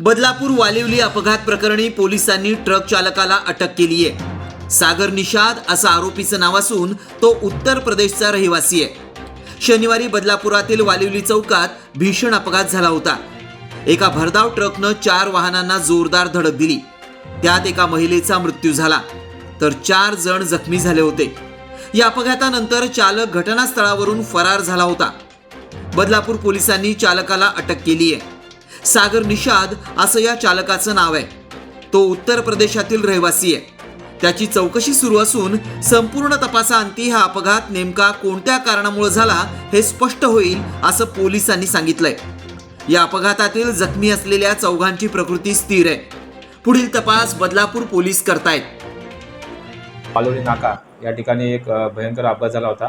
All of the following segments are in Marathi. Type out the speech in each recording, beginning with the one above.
बदलापूर वालिवली अपघात प्रकरणी पोलिसांनी ट्रक चालकाला अटक केली आहे सागर निषाद असं आरोपीचं नाव असून तो उत्तर प्रदेशचा रहिवासी आहे. शनिवारी बदलापुरातील वालिवली चौकात भीषण अपघात झाला होता. एका भरधाव ट्रकनं चार वाहनांना जोरदार धडक दिली. त्यात एका महिलेचा मृत्यू झाला. तर चार जण जखमी झाले होते. या अपघातानंतर चालक घटनास्थळावरून फरार झाला होता. बदलापूर पोलिसांनी चालकाला अटक केली आहे सागर निषाद असं या चालकाचं नाव आहे. तो उत्तर प्रदेशातील रहिवासी आहे. त्याची चौकशी सुरू असून संपूर्ण तपासाअंती हा अपघात नेमका कोणत्या कारणामुळे झाला हे स्पष्ट होईल असं पोलिसांनी सांगितलंय. या अपघातातील जखमी असलेल्या चौघांची प्रकृती स्थिर आहे. पुढील तपास बदलापूर पोलीस करतायत. पालोरी नाका या ठिकाणी एक अ, भयंकर अपघात झाला होता.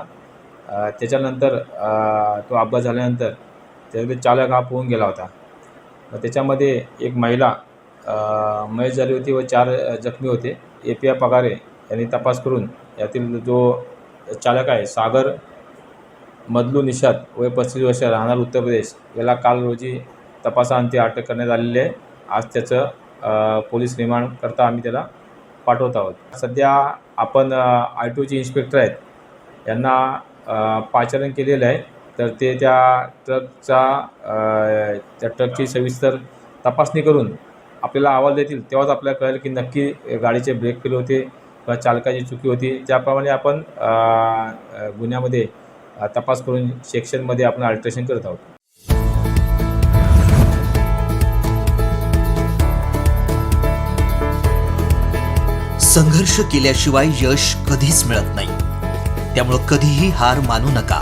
अ, त्याच्यानंतर अ, तो अपघात झाल्यानंतर त्यामध्ये चालक हा पोहून गेला होता. त्याच्यामध्ये एक महिला अ, मयत झाली होती व चार जखमी होते. ए पी आय पगारे यांनी तपास करून यातील जो चालक आहे सागर मधलू निषाद वय पस्तीस वर्ष राहणार उत्तर प्रदेश याला काल रोजी तपासाअंती अटक करण्यात आलेली आहे. आज त्याचं पोलीस रिमांड करता आम्ही त्याला पाठवत आहोत. सध्या आपण आय टूचे इन्स्पेक्टर आहेत. यांना पाचारण केलेलं आहे. तर ते त्या ट्रकचा त्या ट्रकची सविस्तर तपासणी करून आपल्याला अहवाल देतील. तेव्हाच आपल्याला कळेल की नक्की गाडीचे ब्रेक फेल होते किंवा चालकाची चुकी होती. त्याप्रमाणे आपण गुन्ह्यामध्ये तपास करून सेक्शनमध्ये आपण अल्ट्रेशन करत आहोत. संघर्ष केल्याशिवाय यश कधीच मिळत नाही. त्यामुळं कधीही हार मानू नका.